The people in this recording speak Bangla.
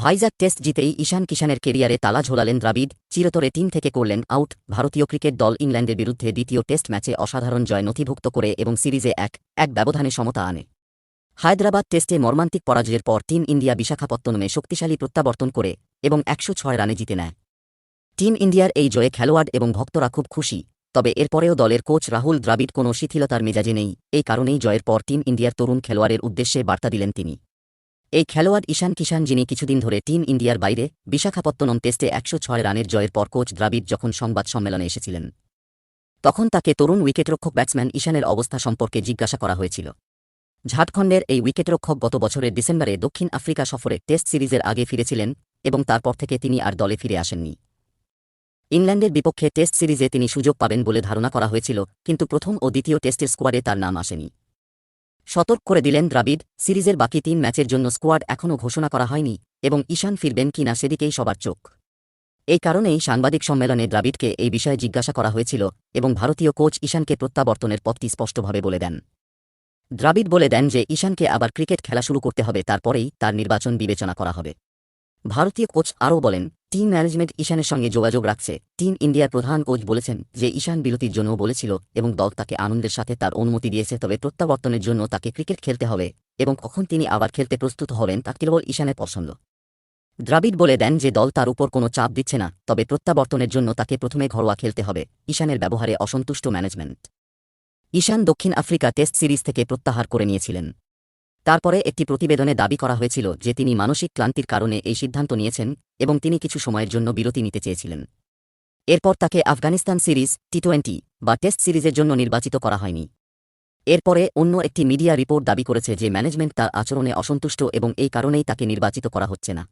ভাইজাগ টেস্ট জিতেই ঈশান কিষানের কেরিয়ারে তালা ঝোলালেন দ্রাবিড, চিরতরে টিম থেকে করলেন আউট। ভারতীয় ক্রিকেট দল ইংল্যান্ডের বিরুদ্ধে দ্বিতীয় টেস্ট ম্যাচে অসাধারণ জয় নথিভুক্ত করে এবং সিরিজে এক এক ব্যবধানে সমতা আনে। হায়দ্রাবাদ টেস্টে মর্মান্তিক পরাজয়ের পর টিম ইন্ডিয়া বিশাখাপত্তনমে শক্তিশালী প্রত্যাবর্তন করে এবং একশো ছয় রানে জিতে নেয়। টিম ইন্ডিয়ার এই জয়ে খেলোয়াড় এবং ভক্তরা খুব খুশি, তবে এরপরেও দলের কোচ রাহুল দ্রাবিড কোনো শিথিলতার মেজাজে নেই। এই কারণেই জয়ের পর টিম ইন্ডিয়ার তরুণ খেলোয়াড়ের উদ্দেশ্যে বার্তা দিলেন তিনি। এই খেলোয়াড় ঈশান কিষান যিনি কিছুদিন ধরে টিম ইন্ডিয়ার বাইরে, বিশাখাপত্তনম টেস্টে একশো ছয় রানের জয়ের পর কোচ দ্রাবিড যখন সংবাদ সম্মেলনে এসেছিলেন, তখন তাকে তরুণ উইকেটরক্ষক ব্যাটসম্যান ঈশানের অবস্থা সম্পর্কে জিজ্ঞাসা করা হয়েছিল। ঝাড়খণ্ডের এই উইকেটরক্ষক গত বছরের ডিসেম্বরে দক্ষিণ আফ্রিকা সফরে টেস্ট সিরিজের আগে ফিরেছিলেন এবং তারপর থেকে তিনি আর দলে ফিরে আসেননি। ইংল্যান্ডের বিপক্ষে টেস্ট সিরিজে তিনি সুযোগ পাবেন বলে ধারণা করা হয়েছিল, কিন্তু প্রথম ও দ্বিতীয় টেস্টের স্কোয়াডে তার নাম আসেনি। সতর্ক করে দিলেন দ্রাবিড। সিরিজের বাকি তিন ম্যাচের জন্য স্কোয়াড এখনও ঘোষণা করা হয়নি এবং ঈশান ফিরবেন কিনা সেদিকেই সবার চোখ। এই কারণেই সাংবাদিক সম্মেলনে দ্রাবিডকে এই বিষয়ে জিজ্ঞাসা করা হয়েছিল এবং ভারতীয় কোচ ঈশানকে প্রত্যাবর্তনের পথটি স্পষ্টভাবে বলে দেন। দ্রাবিড বলে দেন যে ঈশানকে আবার ক্রিকেট খেলা শুরু করতে হবে, তারপরেই তার নির্বাচন বিবেচনা করা হবে। ভারতীয় কোচ আরও বলেন টিম ম্যানেজমেন্ট ঈশানের সঙ্গে যোগাযোগ রাখছে। টিম ইন্ডিয়ার প্রধান কোচ বলেছেন যে, ঈশান বিরতির জন্য বলেছিল এবং দল তাকে আনন্দের সাথে তার অনুমতি দিয়েছে, তবে প্রত্যাবর্তনের জন্য তাকে ক্রিকেট খেলতে হবে এবং কখন তিনি আবার খেলতে প্রস্তুত হবেন তা কেবল ঈশানের পছন্দ। দ্রাবিড বলে দেন যে, দল তার উপর কোনো চাপ দিচ্ছে না, তবে প্রত্যাবর্তনের জন্য তাকে প্রথমে ঘরোয়া খেলতে হবে, ঈশানের ব্যবহারে অসন্তুষ্ট ম্যানেজমেন্ট। ঈশান দক্ষিণ আফ্রিকা টেস্ট সিরিজ থেকে প্রত্যাহার করে নিয়েছিলেন। তারপরে একটি প্রতিবেদনে দাবি করা হয়েছিল যে তিনি মানসিক ক্লান্তির কারণে এই সিদ্ধান্ত নিয়েছেন এবং তিনি কিছু সময়ের জন্য বিরতি নিতে চেয়েছিলেন। এরপর তাকে আফগানিস্তান সিরিজ টি টোয়েন্টি বা টেস্ট সিরিজের জন্য নির্বাচিত করা হয়নি। এরপরে অন্য একটি মিডিয়া রিপোর্ট দাবি করেছে যে ম্যানেজমেন্ট তার আচরণে অসন্তুষ্ট এবং এই কারণেই তাকে নির্বাচিত করা হচ্ছে না।